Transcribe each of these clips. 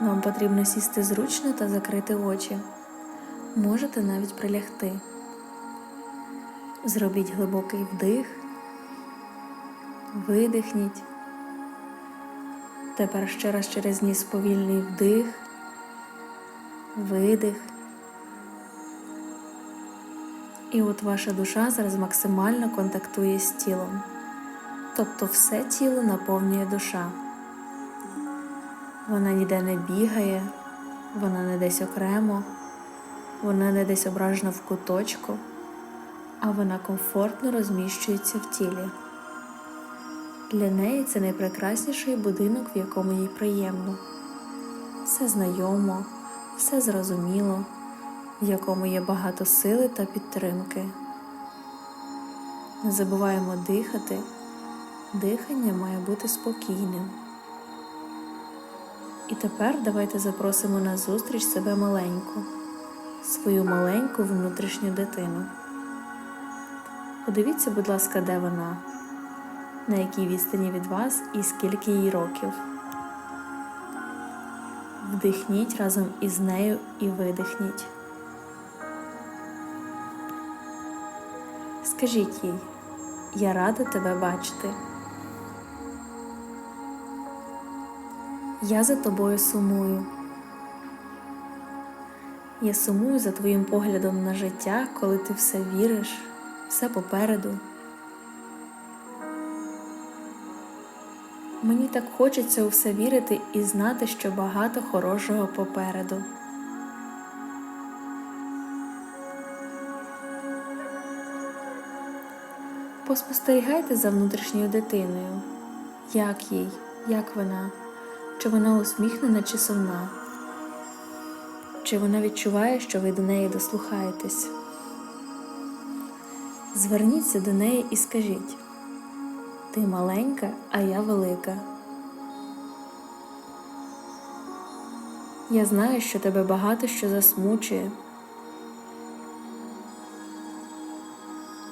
Вам потрібно сісти зручно та закрити очі. Можете навіть прилягти. Зробіть глибокий вдих, видихніть. Тепер ще раз через ніс повільний вдих, видих. І от ваша душа зараз максимально контактує з тілом. Тобто все тіло наповнює душа. Вона ніде не бігає, вона не десь окремо, вона не десь ображена в куточку, а вона комфортно розміщується в тілі. Для неї це найпрекрасніший будинок, в якому їй приємно. Все знайомо, все зрозуміло, в якому є багато сили та підтримки. Не забуваємо дихати. Дихання має бути спокійним. І тепер давайте запросимо на зустріч себе маленьку, свою маленьку внутрішню дитину. Подивіться, будь ласка, де вона, на якій відстані від вас і скільки їй років. Вдихніть разом із нею і видихніть. Скажіть їй, я рада тебе бачити. Я за тобою сумую. Я сумую за твоїм поглядом на життя, коли ти все віриш, все попереду. Мені так хочеться у все вірити і знати, що багато хорошого попереду. Поспостерігайте за внутрішньою дитиною. Як їй, як вона, чи вона усміхнена чи сумна? Чи вона відчуває, що ви до неї дослухаєтесь? Зверніться до неї і скажіть: Ти маленька, а я велика. Я знаю, що тебе багато що засмучує,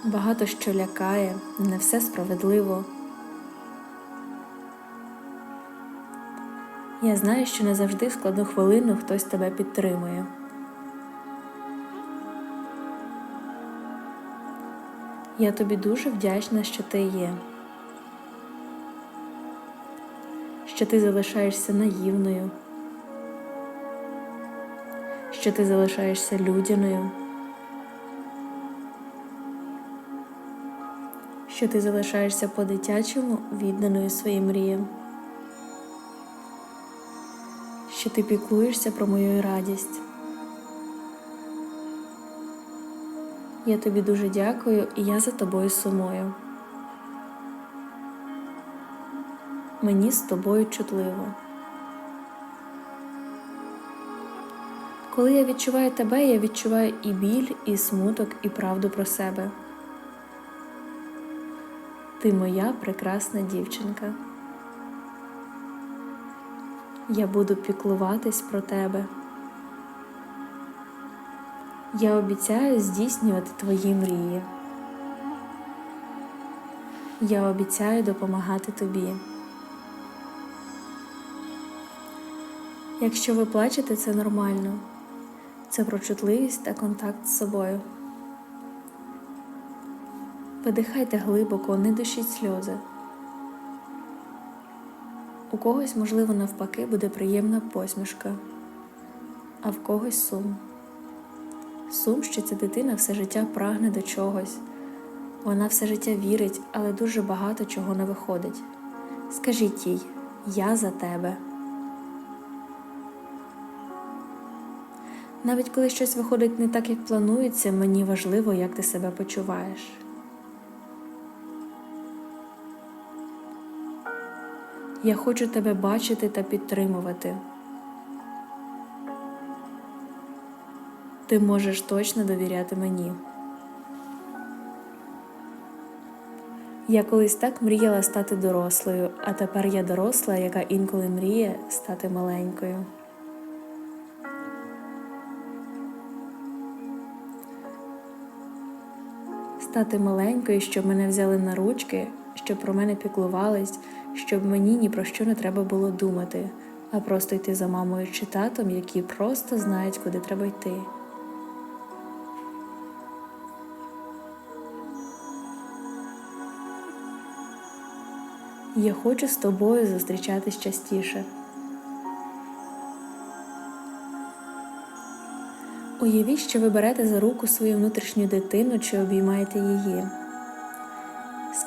багато що лякає, не все справедливо. Я знаю, що не завжди в складну хвилину хтось тебе підтримує. Я тобі дуже вдячна, що ти є, що ти залишаєшся наївною, що ти залишаєшся людяною, що ти залишаєшся по-дитячому відданою своїм мріям. Що ти піклуєшся про мою радість. Я тобі дуже дякую і я за тобою сумую. Мені з тобою чутливо. Коли я відчуваю тебе, я відчуваю і біль, і смуток, і правду про себе. Ти моя прекрасна дівчинка. Я буду піклуватись про тебе. Я обіцяю здійснювати твої мрії. Я обіцяю допомагати тобі. Якщо ви плачете, це нормально. Це про чутливість та контакт з собою. Видихайте глибоко, не душіть сльози. У когось, можливо, навпаки, буде приємна посмішка, а в когось сум. Сум, що ця дитина все життя прагне до чогось. Вона все життя вірить, але дуже багато чого не виходить. Скажіть їй, я за тебе. Навіть коли щось виходить не так, як планується, мені важливо, як ти себе почуваєш. Я хочу тебе бачити та підтримувати. Ти можеш точно довіряти мені. Я колись так мріяла стати дорослою, а тепер я доросла, яка інколи мріє стати маленькою. Стати маленькою, щоб мене взяли на ручки, щоб про мене піклувались, щоб мені ні про що не треба було думати, а просто йти за мамою чи татом, які просто знають, куди треба йти. Я хочу з тобою зустрічатись частіше. Уявіть, що ви берете за руку свою внутрішню дитину чи обіймаєте її.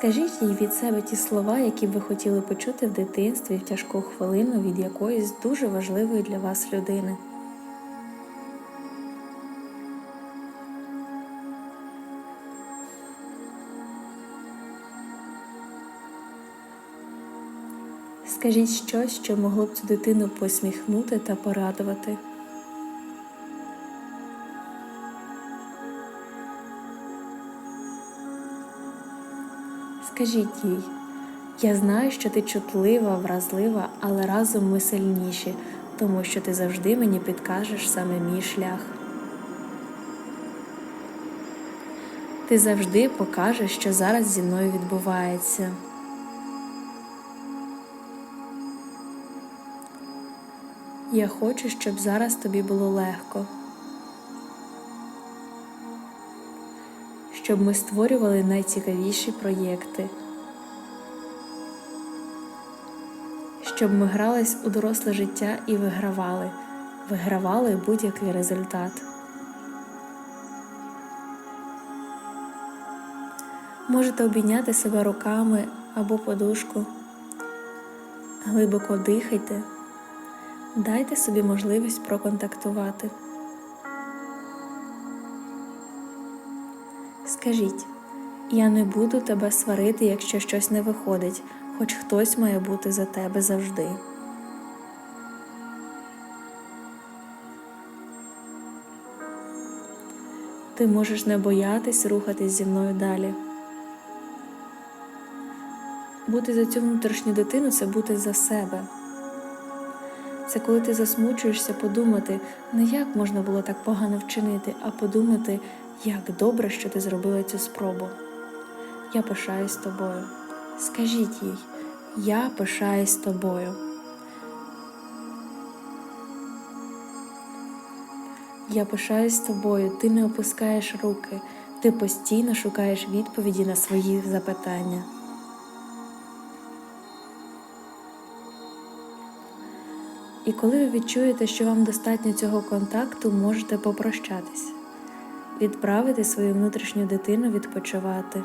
Скажіть їй від себе ті слова, які б ви хотіли почути в дитинстві в тяжку хвилину від якоїсь дуже важливої для вас людини. Скажіть щось, що могло б цю дитину посміхнути та порадувати. Скажіть їй, я знаю, що ти чутлива, вразлива, але разом ми сильніші, тому що ти завжди мені підкажеш саме мій шлях. Ти завжди покажеш, що зараз зі мною відбувається. Я хочу, щоб зараз тобі було легко. Щоб ми створювали найцікавіші проєкти, щоб ми грались у доросле життя і вигравали, вигравали будь-який результат. Можете обійняти себе руками або подушку. Глибоко дихайте, дайте собі можливість проконтактувати. Скажіть, я не буду тебе сварити, якщо щось не виходить, хоч хтось має бути за тебе завжди. Ти можеш не боятись рухатись зі мною далі. Бути за цю внутрішню дитину це бути за себе. Це коли ти засмучуєшся подумати, не як можна було так погано вчинити, а подумати, як добре, що ти зробила цю спробу. Я пишаюсь тобою. Скажіть їй, я пишаюсь тобою. Я пишаюсь тобою, ти не опускаєш руки, ти постійно шукаєш відповіді на свої запитання. І коли ви відчуєте, що вам достатньо цього контакту, можете попрощатись, відправити свою внутрішню дитину відпочивати.